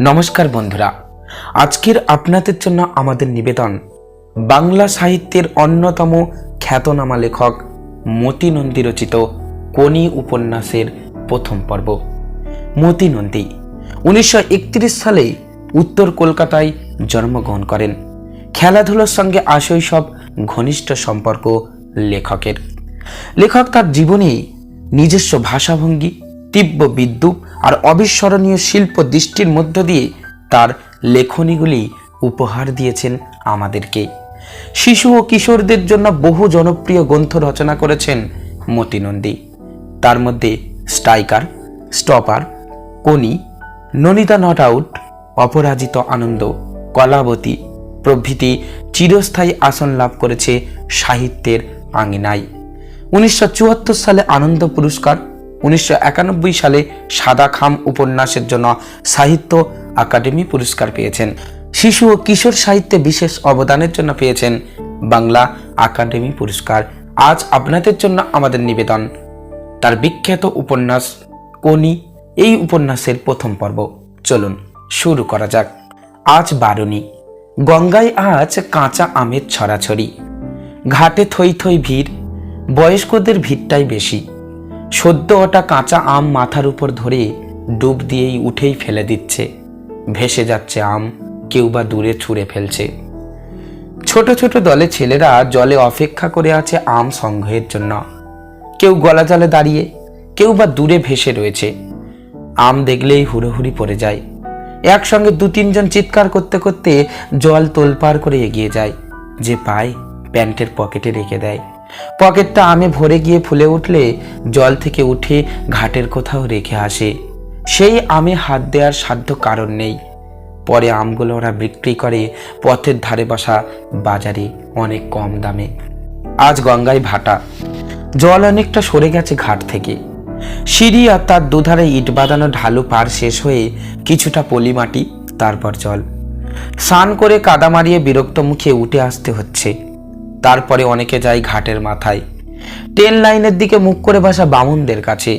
নমস্কার বন্ধুরা, আজকের আপনাদের জন্য আমাদের নিবেদন বাংলা সাহিত্যের অন্যতম খ্যাতনামা লেখক মতি নন্দী রচিত কোনি উপন্যাসের প্রথম পর্ব। মতি নন্দী উনিশশো একত্রিশ সালে উত্তর কলকাতায় জন্মগ্রহণ করেন। খেলাধুলোর সঙ্গে আসই সব ঘনিষ্ঠ সম্পর্ক লেখকের। লেখক তার জীবনে নিজস্ব ভাষাভঙ্গি তীব্র বিদ্যুৎ আর অবিস্মরণীয় শিল্প দৃষ্টির মধ্য দিয়ে তার লেখনীগুলি উপহার দিয়েছেন আমাদেরকে। শিশু ও কিশোরদের জন্য বহু জনপ্রিয় গ্রন্থ রচনা করেছেন মতি নন্দী। তার মধ্যে Striker, Stopper Koni Nonida Not Out, Aparajito Anando, Kalaboti প্রভৃতি চিরস্থায়ী আসন লাভ করেছে সাহিত্যের আঙিনায়। উনিশশো চুয়াত্তর সালে আনন্দ পুরস্কার উনিশশো একানব্বই সালে সাদা খাম উপন্যাসের জন্য সাহিত্য একাডেমি পুরস্কার পেয়েছেন। শিশু ও কিশোর সাহিত্যে বিশেষ অবদানের জন্য পেয়েছেন বাংলা একাডেমি পুরস্কার। আজ আপনাদের জন্য আমাদের নিবেদন। তার বিখ্যাত উপন্যাস কোনি, এই উপন্যাসের প্রথম পর্ব। চলুন শুরু করা যাক। আজ বারণী গঙ্গায় আজ কাঁচা আমের ছড়াছড়ি। ঘাটে থই থই ভিড়, বয়স্কদের ভিড়টাই বেশি। সদ্য ওটা কাঁচা আম মাথার উপর ধরে ডুব দিয়েই উঠেই ফেলে দিচ্ছে। ভেসে যাচ্ছে আম, কেউ বা দূরে ছুঁড়ে ফেলছে। ছোট ছোট দলে ছেলেরা জলে অপেক্ষা করে আছে আম সংগ্রহের জন্য। কেউ গলা জলে দাঁড়িয়ে, কেউ বা দূরে ভেসে রয়েছে। আম দেখলেই হুড়োহুড়ি পড়ে যায়। একসঙ্গে দু তিনজন চিৎকার করতে করতে জল তোলপাড় করে এগিয়ে যায়, যে পায় প্যান্টের পকেটে রেখে দেয়। পকেটটা আমে ভরে গিয়ে ফুলে উঠলে জল থেকে উঠে ঘাটের কোথাও রেখে আসে। সেই আমে হাত দেওয়ার সাধ্য কারণ নেই। পরে আমগুলো ওরা বিক্রি করে পথের ধারে বসা বাজারে অনেক কম দামে। আজ গঙ্গায় ভাটা। জল অনেকটা সরে গেছে ঘাট থেকে। সিঁড়ি আর তার দুধারে ইট বাঁধানো ঢালু পার শেষ হয়ে কিছুটা পলি মাটি, তারপর জল। স্নান করে কাদা মারিয়ে বিরক্ত মুখে উঠে আসতে হচ্ছে। তারপরে অনেকে যায় ঘাটের মাথায়। ট্রেন লাইনের দিকে মুখ করে বসা বামুনদের কাছে,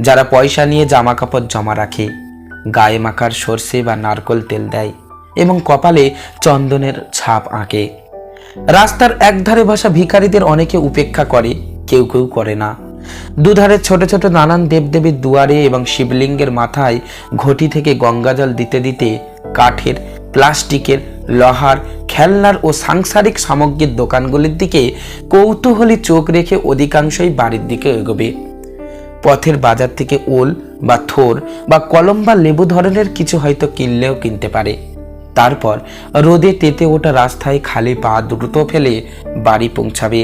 যারা পয়সা নিয়ে জামা কাপড় জমা রাখে, গায়ে মাখার সর্ষে বা নারকল তেল দেয় এবং কপালে চন্দনের ছাপ আঁকে। রাস্তার একধারে বসা ভিখারিদের অনেকে উপেক্ষা করে, কেউ কেউ করে না। দুধারে ছোট ছোট নানান দেবদেবীর দুয়ারে এবং শিবলিঙ্গের মাথায় ঘটি থেকে গঙ্গাজল দিতে দিতে কাঠের, প্লাস্টিকের, লোহার খেলনার ও সাংসারিক সামগ্রীর দোকানগুলির দিকে কৌতূহলী চোখ রেখে অধিকাংশই বাড়ির দিকে এগোবে। পথের বাজার থেকে ওল বা থোর বা কলম বা লেবু ধরনের কিছু হয়তো কিনলেও কিনতে পারে। তারপর রোদে তেতে ওঠা রাস্তায় খালি পা দ্রুত ফেলে বাড়ি পৌঁছাবে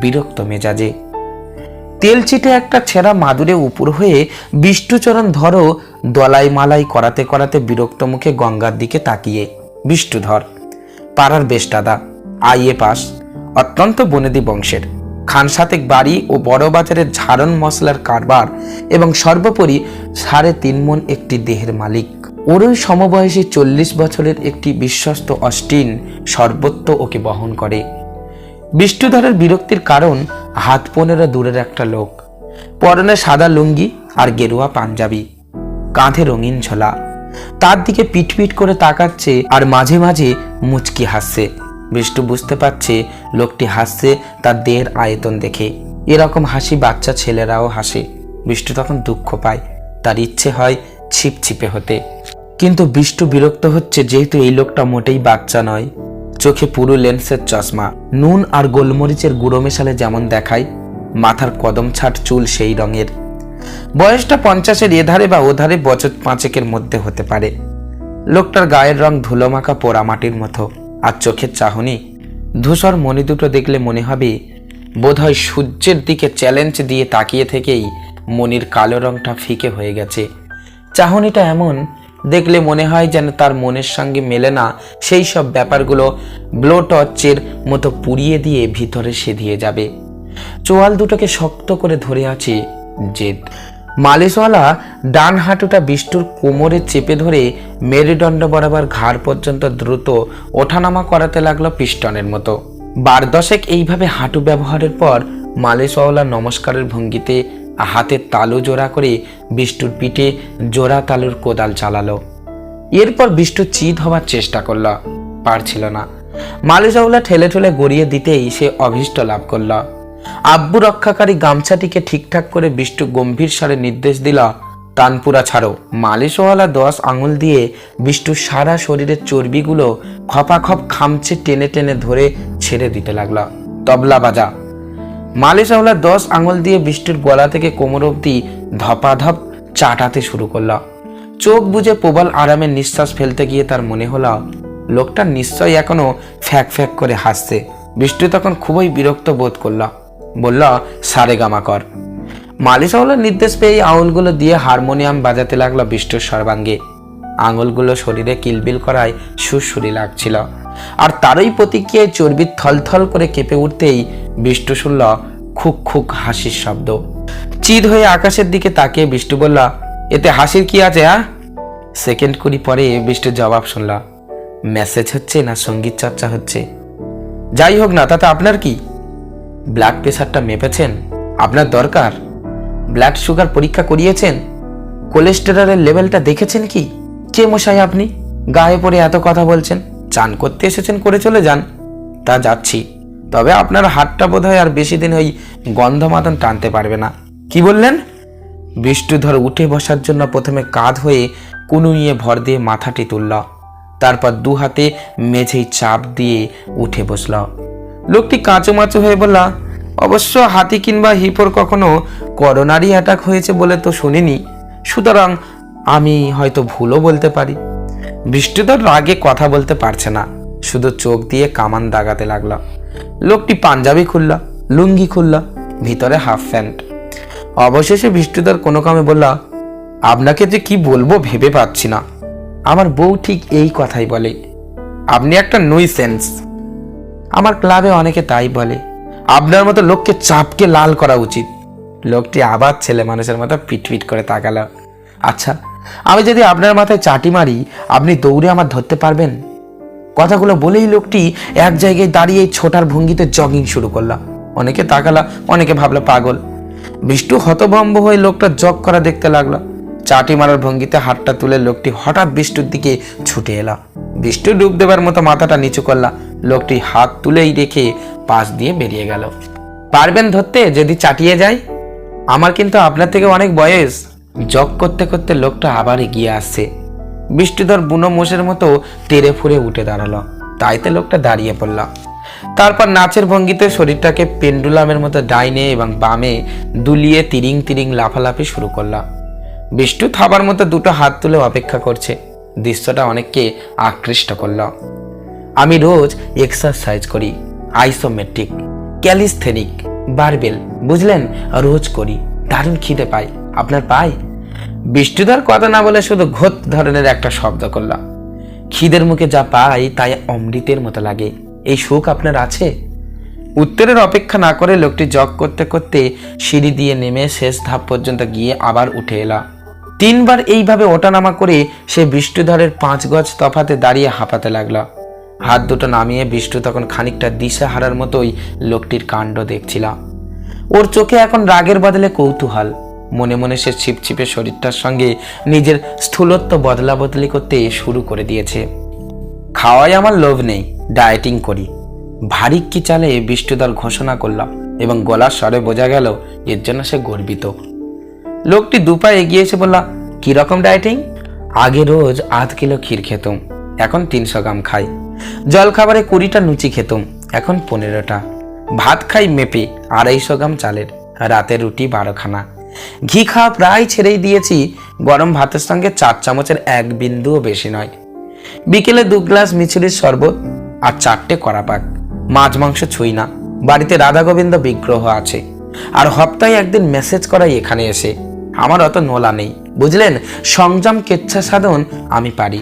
বিরক্ত মেজাজে। তেল চিটে একটা ছেঁড়া মাদুরে উপর হয়ে বিষ্ণুচরণ ধরো দলাই মালাই করাতে করাতে বিরক্ত মুখে গঙ্গার দিকে তাকিয়ে। বিষ্ণুধর পাড়ার বেশ দাদা। IA pass. অত্যন্ত বনেদি বংশের। খানসাতেক বাড়ি ও বড় বাজারের ঝাড়ন মশলার কারবার এবং সর্বোপরি সাড়ে তিন মন একটি দেহের মালিক। ওরই সমবয়সী চল্লিশ বছরের একটি বিশ্বস্ত অস্টিন সর্বত্র ওকে বহন করে। বিষ্ণুধরের বিরক্তির কারণ হাত পনেরো দূরের একটা লোক। পরনে সাদা লুঙ্গি আর গেরুয়া পাঞ্জাবি। কাঁধে রঙিন ঝোলা। তার দিকে পিটপিট করে তাকাচ্ছে আর মাঝে মাঝে মুচকি হাসছে। বিষ্ণু বুঝতে পারছে লোকটি হাসছে তার দেহের আয়তন দেখে। এরকম হাসি বাচ্চা ছেলেরাও হাসে। বিষ্ণু তখন দুঃখ পায়। তার ইচ্ছে হয় ছিপছিপে হতে। কিন্তু বিষ্ণু বিরক্ত হচ্ছে যেহেতু এই লোকটা মোটেই বাচ্চা নয়। চোখে পুরো লেন্সের চশমা। নুন আর গোলমরিচের গুঁড়ো মেশালে যেমন দেখায়, মাথার কদম ছাট চুল সেই রঙের। বয়সটা পঞ্চাশের এধারে বা ওধারে বছর পাঁচেকের মধ্যে হতে পারে। লোকটার গায়ের রং ধুলোমাখা পোড়ামাটির মতো, আর চোখের চাহনি। ধূসর মণি দুটো দেখলে মনে হবে, বোধহয় সূর্যের দিকে চ্যালেঞ্জ দিয়ে তাকিয়ে থেকেই মনির কালো রংটা ফিকে হয়ে গেছে। চাহনিটা এমন, দেখলে মনে হয় যেন তার মনের সঙ্গে মেলে না সেই সব ব্যাপারগুলো ব্লো টর্চের মতো পুড়িয়ে দিয়ে ভিতরে সেধিয়ে যাবে। চোয়াল দুটোকে শক্ত করে ধরে আছে জেদ। মালিশওয়ালা ডান হাঁটুটা বিষ্টুর কোমরে চেপে ধরে মেরুদণ্ড বরাবর ঘাড় পর্যন্ত দ্রুত ওঠানামা করাতে লাগল পিস্টনের মতো। বার দশেক এইভাবে হাঁটু ব্যবহারের পর মালিশওয়ালা নমস্কারের ভঙ্গিতে হাতে তালু জোড়া করে বিষ্টুর পিঠে জোড়া তালুর কোদাল চালালো। এরপর বিষ্টু চিত হওয়ার চেষ্টা করল, পারছিল না। মালিজাউলা ঠেলে ঠেলে গড়িয়ে দিতেই সে অভীষ্ট লাভ করল। আব্বু রক্ষাকারী গামছাটিকে ঠিকঠাক করে বিষ্টু গম্ভীর স্বরে নির্দেশ দিল, তানপুরা ছাড়ো। মালিশওয়ালা দশ আঙুল দিয়ে বিষ্টুর সারা শরীরের চর্বিগুলো খপাখপ খামচে টেনে টেনে ধরে ছেড়ে দিতে লাগল। তবলা বাজা। মালিশওয়ালা দশ আঙুল দিয়ে বিষ্টুর গলা থেকে কোমর অবধি ধপাধপ চাটাতে শুরু করল। চোখ বুজে প্রবল আরামে নিঃশ্বাস ফেলতে গিয়ে তার মনে হলো, লোকটা নিশ্চয়ই এখনও ফ্যাক ফ্যাক করে হাসছে। বিষ্টু তখন খুবই বিরক্ত বোধ করল। বলল সারে গামা কর। মালিশওয়ালার নির্দেশ পেয়ে আঙুলগুলো দিয়ে হারমোনিয়াম বাজাতে লাগল বিষ্টুর সর্বাঙ্গে। আঙুলগুলো শরীরে কিলবিল করায় সুরসুরি লাগছিল। আর তারই প্রতিক্রিয়ায় চর্বি থলথল করে কেঁপে উঠতেই বিষ্টু শুনল খুক খুক হাসির শব্দ। চিদ হয়ে আকাশের দিকে তাকিয়ে বিষ্টু বলল, এতে হাসির কি আছে হ্যাঁ সেকেন্ড কুড়ি পরে বিষ্টু জবাব শুনল, মেসেজ হচ্ছে না সংগীত চর্চা হচ্ছে? যাই হোক না, তাতে আপনার কি? ব্লাড প্রেশারটা মেপেছেন? আপনার দরকার? ব্লাড সুগার পরীক্ষা করিয়েছেন? কোলেস্টেরলের লেভেলটা দেখেছেন কি? কে মশাই আপনি? গায়ে পড়ে এত কথা বলছেন? চান করতে এসেছেন, করে চলে যান। তা যাচ্ছি। তবে আপনার হাতটা বোধ আর বেশি দিন ওই গন্ধ মাতন টানতে পারবে না। কি বললেন? বিষ্ণুধর উঠে বসার জন্য প্রথমে কাঁধ হয়ে কুনু কুনুইয়ে ভর দিয়ে মাথাটি তুলল। তারপর দু হাতে মেঝেই চাপ দিয়ে উঠে বসল। লোকটি কাঁচো কাঁচুমাচু হয়ে বলল, অবশ্য হাতি কিংবা হিপোর কখনো করোনারি অ্যাটাক হয়েছে বলে তো শুনিনি। সুতরাং আমি হয়তো ভুলও বলতে পারি। বৃষ্টিধর রাগে কথা বলতে পারছে না। শুধু চোখ দিয়ে কামান দাগাতে লাগল। লোকটি পাঞ্জাবি খুলল, লুঙ্গি খুলল, ভিতরে হাফ প্যান্ট অবশেষে বৃষ্টিধর কোনো কামে বলল, আপনাকে যে কি বলব ভেবে পাচ্ছি না। আমার বউ ঠিক এই কথাই বলে। আপনি একটা নই সেন্স আমার ক্লাবে অনেকে তাই বলে। আপনার মতো লোককে চাপকে লাল করা উচিত। লোকটি আবার ছেলে মানুষের মতো পিটপিট করে তাকালো। আচ্ছা আমি যদি আপনার মাথায় চাটি মারি, আপনি দৌড়ে আমার ধরতে পারবেন? কথাগুলো বলেই লোকটি এক জায়গায় দাঁড়িয়ে ছোটার ভঙ্গিতে জগিং শুরু করলাম অনেকে তাকালা, অনেকে ভাবলো পাগল। বিষ্টু হতভম্ব হয়ে লোকটা জগ করা দেখতে লাগল। চাটি মারার ভঙ্গিতে হাতটা তুলে লোকটি হঠাৎ বিষ্টুর দিকে ছুটে এলা। বিষ্টু ডুব দেবার মতো মাথাটা নিচু করলা। লোকটি হাত তুলেই রেখে পাশ দিয়ে বেরিয়ে গেল। পারবেন ধরতে যদি চাটিয়ে যায়? আমার কিন্তু আপনার থেকে অনেক বয়স। জগ করতে করতে লোকটা আবার এগিয়ে আসছে। বৃষ্টিধর বুনো মোষের মতো তেরে ফুরে উঠে দাঁড়াল। তাইতে লোকটা দাঁড়িয়ে পড়ল। তারপর নাচের ভঙ্গিতে শরীরটাকে পেন্ডুলামের মতো ডাইনে এবং বামে দুলিয়ে তিরিং তিরিং লাফালাফি শুরু করলাম বিষ্টু থাবার মতো দুটো হাত তুলে অপেক্ষা করছে। দৃশ্যটা অনেককে আকৃষ্ট করল। আমি রোজ এক্সারসাইজ করি আইসোমেট্রিক ক্যালিস্থেনিক বারবেল বুঝলেন? রোজ করি, দারুণ খিদে পাই আপনার পাই? বৃষ্টিধর কথা না বলে শুধু ঘোত ধরনের একটা শব্দ করলাম। খিদের মুখে যা পাই তাই অমৃতের মতো লাগে। এই সুখ আপনার আছে? উত্তরের অপেক্ষা না করে লোকটি জগ করতে করতে সিঁড়ি দিয়ে নেমে শেষ ধাপ পর্যন্ত গিয়ে আবার উঠে এলা। তিনবার এইভাবে ওঠানামা করে সে বিষ্ণুধরের পাঁচ গজ তফাতে দাঁড়িয়ে হাঁপাতে লাগল। হাত দুটো নামিয়ে বিষ্ণু তখন খানিকটা দিশা হারার মতোই লোকটির কাণ্ড দেখছিলাম ওর চোখে এখন রাগের বদলে কৌতূহল। মনে মনে সে ছিপছিপে শরীরটার সঙ্গে নিজের স্থূলত্ব বদলা বদলি করতে শুরু করে দিয়েছে। খাওয়ায় আমার লোভ নেই, ডায়েটিং করি। ভারী কি চালে বিষ্ণুদর ঘোষণা করলাম এবং গলার স্বরে বোঝা গেল এর জন্য সে গর্বিত। লোকটি দুপা এগিয়ে এসে বলল, কীরকম ডায়েটিং? আগে রোজ আধ কিলো ক্ষীর খেতুম, এখন তিনশো গ্রাম খাই। জল খাবারে কুড়িটা লুচি খেতুম, এখন পনেরোটা। ভাত খাই মেপে আড়াইশো গ্রাম চালের, রাতে রুটি বারোখানা। ঘি খাওয়া প্রায় ছেড়েই দিয়েছি, গরম ভাতের সঙ্গে চার চামচের এক বিন্দুও বেশি নয়। বিকেলে দু গ্লাস মিছুরির শরবত আর চারটে কড়া পাক মাছ মাংস ছুঁই না, বাড়িতে রাধা গোবিন্দ বিগ্রহ আছে। আর হপ্তায় একদিন মেসেজ করাই এখানে এসে। আমার অত নোলা নেই, বুঝলেন? সংযম কেচ্ছা সাধন আমি পারি।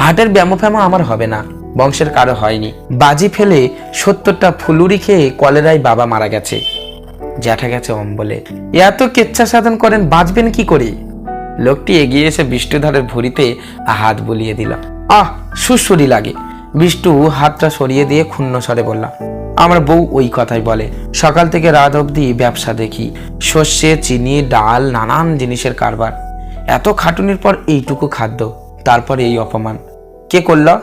হাটের ব্যামো ফ্যামো আমার হবে না। বংশের কারও হয়নি। বাজি ফেলে সত্তরটা ফুলুরি খেয়ে কলেরায় বাবা মারা গেছে। জ্যাঠা গেছে অম্বলে। এত কেচ্ছা সাধন করেন, বাঁচবেন কি করে? লোকটি এগিয়ে এসে বিষ্ণুধরের ভুঁড়িতে হাত বুলিয়ে দিল। আহ সুসুরি লাগে। বিষ্টু হাতটা সরিয়ে দিয়ে ক্ষুণ্ণ স্বরে বললাম আমার বউ ওই কথাই বলে। সকাল থেকে রাত অবধি ব্যবসা দেখি। সর্ষে চিনি, ডাল, নানান জিনিসের কারবার। এত খাটুনির পর এইটুকু খাদ্য। তারপর এই অপমান। কে করল?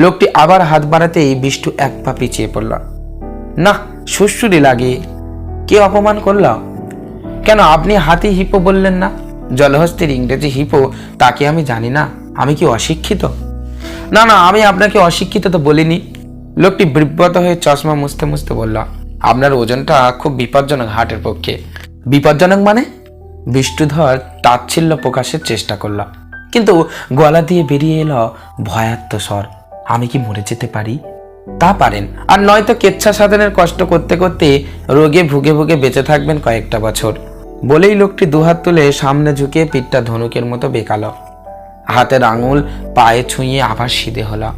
লোকটি আবার হাত বাড়াতেই বিষ্টু এক পা পিছিয়ে পড়ল। না সুশ্রুরি লাগে। কে অপমান করল? কেন আপনি হাতি হিপো বললেন না? জলহস্তির ইংরেজি হিপো, তাকে আমি জানি না। আমি কি অশিক্ষিত? না না, আমি আপনাকে অশিক্ষিত তো বলিনি। লোকটি বিব্রত হয়ে চশমা মুছতে মুছতে বলল, আপনার ওজনটা খুব বিপজ্জনক হার্টের পক্ষে। বিপজ্জনক মানে? বিষ্ণুধর তাচ্ছিল্য প্রকাশের চেষ্টা করল, কিন্তু গলা দিয়ে বেরিয়ে এলো ভয়াত্ম স্বর। আমি কি মরে যেতে পারি? তা পারেন। আর নয়তো কেচ্ছা সাধনের কষ্ট করতে করতে রোগে ভুগে ভুগে বেঁচে থাকবেন কয়েকটা বছর। বলেই লোকটি দুহাত তুলে সামনে ঝুঁকে পিঠটা ধনুকের মতো বেকালো। হাতের আঙুল, পায়ে ছুঁয়ে আবার সিধে হলো।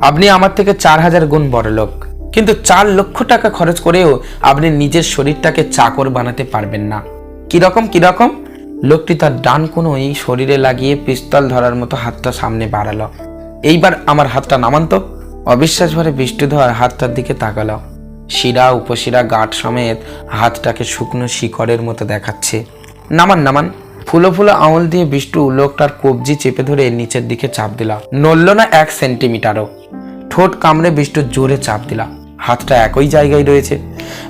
আপনি আমার থেকে চার হাজার গুণ বড় লোক। কিন্তু চার লক্ষ টাকা খরচ করেও আপনি নিজের শরীরটাকে চাকর বানাতে পারবেন না। কীরকম কীরকম লোকটি তার ডান কোনোই শরীরে লাগিয়ে পিস্তল ধরার মতো হাতটা সামনে বাড়ালো। এইবার আমার হাতটা নামান তো। অবিশ্বাস ভরে বিষ্ণুধর হাতটার দিকে তাকালো শিরা, উপশিরা, গাঁট সমেত হাতটাকে শুকনো শিকড়ের মতো দেখাচ্ছে। নামান নামান। ফুলো ফুলো আঙুল দিয়ে বিষ্টু লোকটার কবজি চেপে ধরে নিচের দিকে চাপ দিলা নড়ল না এক সেন্টিমিটারও। ঠোঁট কামড়ে বিষ্টু জোরে চাপ দিলা হাতটা একই জায়গায় রয়েছে।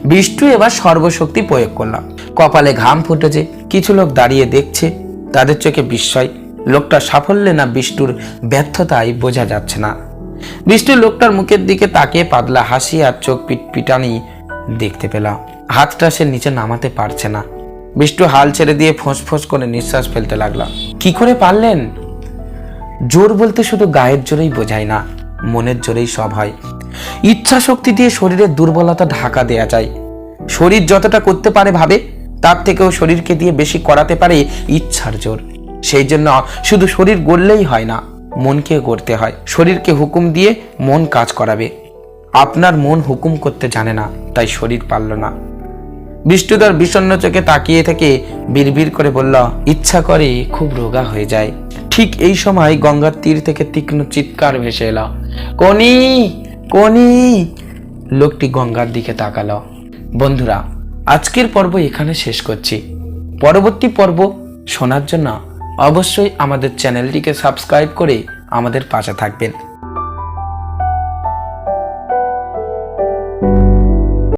বিষ্টু এবার সর্বশক্তি প্রয়োগ করলাম। কপালে ঘাম ফুটেছে। কিছু লোক দাঁড়িয়ে দেখছে। তাদের চোখে বিস্ময়। লোকটা সাফল্যে না বিষ্টুর ব্যর্থতাই বোঝা যাচ্ছে না। বিষ্টু লোকটার মুখের দিকে তাকিয়ে পাতলা হাসি আর চোখ পিটপিটানি দেখতে পেলাম হাতটা সে নিচে নামাতে পারছে না। বিষ্টু হাল ছেড়ে দিয়ে ফোঁস ফোঁস করে নিঃশ্বাস ফেলতে লাগলাম কি করে পারলেন? জোর বলতে শুধু গায়ের জোরেই বোঝায় না, মনের জোরেই সব হয়। ইচ্ছা শক্তি দিয়ে শরীরের দুর্বলতা ঢাকা দেয়া যায়। শরীর যতটা করতে পারে ভাবে, তার থেকেও শরীরকে দিয়ে বেশি করাতে পারে ইচ্ছার জোর। সেই জন্য শুধু শরীর গড়লেই হয় না, মনকে গড়তে হয়। শরীরকে হুকুম দিয়ে মন কাজ করাবে। আপনার মন হুকুম করতে জানে না, তাই শরীর পারল না। বিষ্ণুধর বিষণ্ণ চোখে তাকিয়ে থেকে বিড়বিড় করে বলল, ইচ্ছা করে খুব রোগা হয়ে যায়। ঠিক এই সময় গঙ্গার তীর থেকে তীক্ষ্ণ চিৎকার ভেসে এলো। কনি কনি! লোকটি গঙ্গার দিকে তাকালো। বন্ধুরা, আজকের পর্ব এখানে শেষ করছি। পরবর্তী পর্ব শোনার জন্য অবশ্যই আমাদের চ্যানেলটিকে সাবস্ক্রাইব করে আমাদের পাশে থাকবেন।